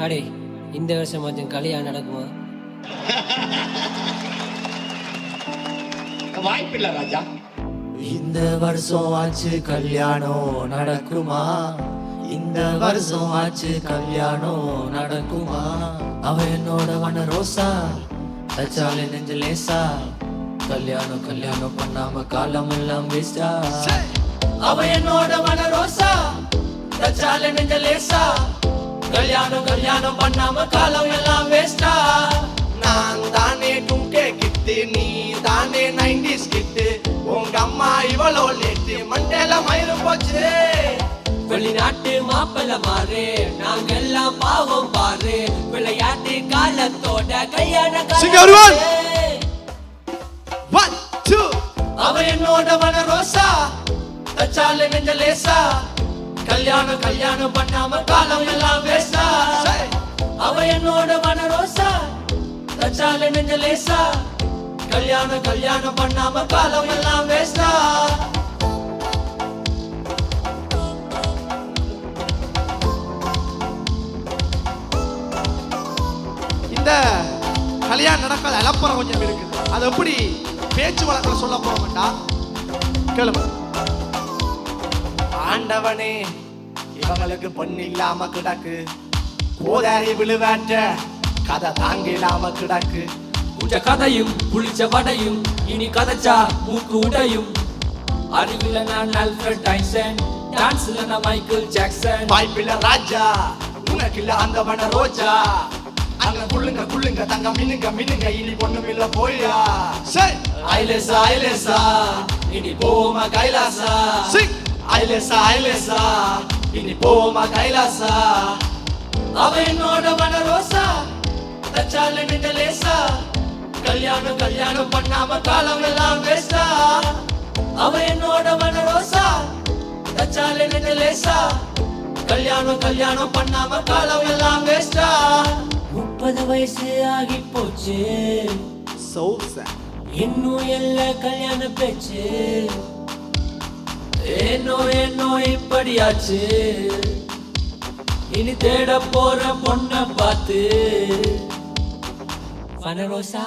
அடே இந்த வருஷம் கொஞ்சம் கல்யாணம் நடக்குமா? வாய்ப்பில்லை ராஜா. இந்த வருஷம் ஆச்சு கல்யாணம் நடக்குமா? இந்த வருஷம் ஆச்சு கல்யாணம் நடக்குமா? அவ என்னோட வன ரோசா தச்சாலே நெஞ்ச லேசா. கல்யாணம் கல்யாணம் பண்ணாம காலம் எல்லாம் வேஸ்டா அவ என்னோட வன ரோசா தச்சாலே நெஞ்ச லேசா. கல்யாணம் கல்யாணம் பண்ணாம காலம் எல்லாம் வேஸ்டா நான் தானே டூகே கிட்டு நீ தானே நைன்டிஸ் கிட்டு. உங்க அம்மா இவளோ லேட்டு மண்டேல மயிறு போச்சு. வெளிநாட்டு மாப்பிள்ள மாறு நாங்க எல்லாம் பாவம் பாரு விளையாட்டு காலத்தோட கல்யாண everyone. ஒன் டூ அவ என்னோட மன ரோசா? தச்சால நெஞ்ச லேசா? கல்யாணம் கல்யாணம் பண்ணாம காலம் எல்லாம் என்னோட மன ரோசா தச்சால நெஞ்ச லேசா கல்யாணம் கல்யாணம் பண்ணாம காலம் எல்லாம் வேஸ்டா இந்த கல்யாணம் நடக்காத அலப்பறம் கொஞ்சம் இருக்குது அது எப்படி பேச்சு வழக்கில் சொல்ல போறோம்டா? கேளுங்க. ஆண்டவனே இவங்களுக்கு பொண்ணு இல்லாம கிடக்கு. கோதாரி விழுவாற்ற கதை தாங்க இல்லாம கிடக்கு. உச்ச கதையும் புளிச்ச வடையும் இனி கதைச்சா மூக்கு உடையும். அறிவில நான் அல்ஃபிரட் ஐன்ஸ்டைன் டான்ஸ்ல நான் மைக்கேல் ஜாக்சன். வாய்ப்பில்ல ராஜா உனக்கு இல்ல அந்த வன ரோஜா. அங்க குள்ளுங்க குள்ளுங்க தங்க மின்னுங்க மின்னுங்க இனி பொண்ணும் இல்ல போயா. சரி. ஐலேசா ஐலேசா இனி போமா கைலாசா. ஐலேசா ஐலேசா இனி போமா கைலாசா. அவ என்னோட வன ரோசா தச்சால நின்ற லேசா கல்யாணம் கல்யாணம் பண்ணாம காலம் எல்லாம் வேஸ்டா அவ என்னோட வன ரோசா தச்சால நின்ற லேசா கல்யாணம் கல்யாணம் பண்ணாம காலம் எல்லாம் வேஸ்டா முப்பது வயசு ஆகி போச்சு. இன்னும் எல்ல கல்யாண பேச்சு. ஏனோ ஏனோ இப்படியாச்சு. இனி தேட போற பொண்ண பார்த்து. பனரோசா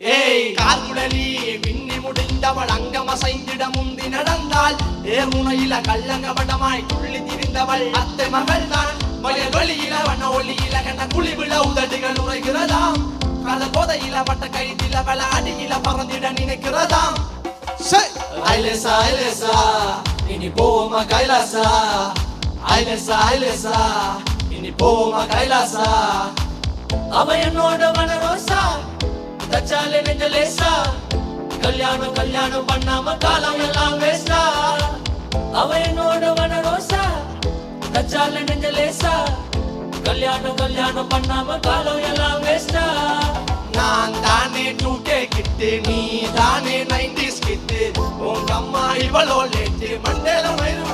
ஏய் கார்குடலி பின்னி முடிந்தவள் அங்கம் அசைந்திட முந்தி நடந்தாள் ஏர்முனையில கள்ளங்கபடமாய் துள்ளி திரிந்தவள் அத்தை மகள் தான். வயல் வெளியில வண்ண ஒளியில கண்ட குழி விழ உதடுகள் உரைகிறதாம் கல போதையில பட்ட கைதில பல அடியில பறந்திட நினைக்கிறதாம். ஐலேசா ஐலேசா இனி போமா கைலாசா. ஐலேசா ஐலேசா இனி போமா கைலாசா அவ என்னோட வனரோசா தச்சாலே நெஞ்ச லேசா கல்யாணம் கல்யாணம் பண்ணாம காலம் எல்லாம் வேஸ்டா அவ என்னோட வனரோசா தச்சாலே நெஞ்ச லேசா கல்யாணம் கல்யாணம் பண்ணாம காலம் எல்லாம் வேஸ்டா நான் தானே டூ கே கிட்டு நீ தானே நைன்டிஸ் கிட்டு உங்க அம்மா இவ்வளோ லேட்டு மண்டேல மயிறு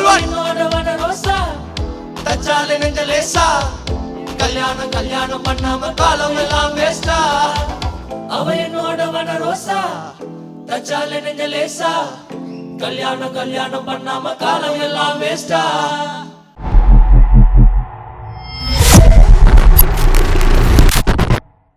ரோசா தச்சாலே நெஞ்ச லேசா. கல்யாணம் கல்யாணம் பண்ணாம காலம் எல்லாம் வேஸ்டா அவ என்னோட வன ரோசா. தச்சால நெஞ்ச லேசா. கல்யாணம் கல்யாணம் பண்ணாம காலம் எல்லாம் வேஸ்டா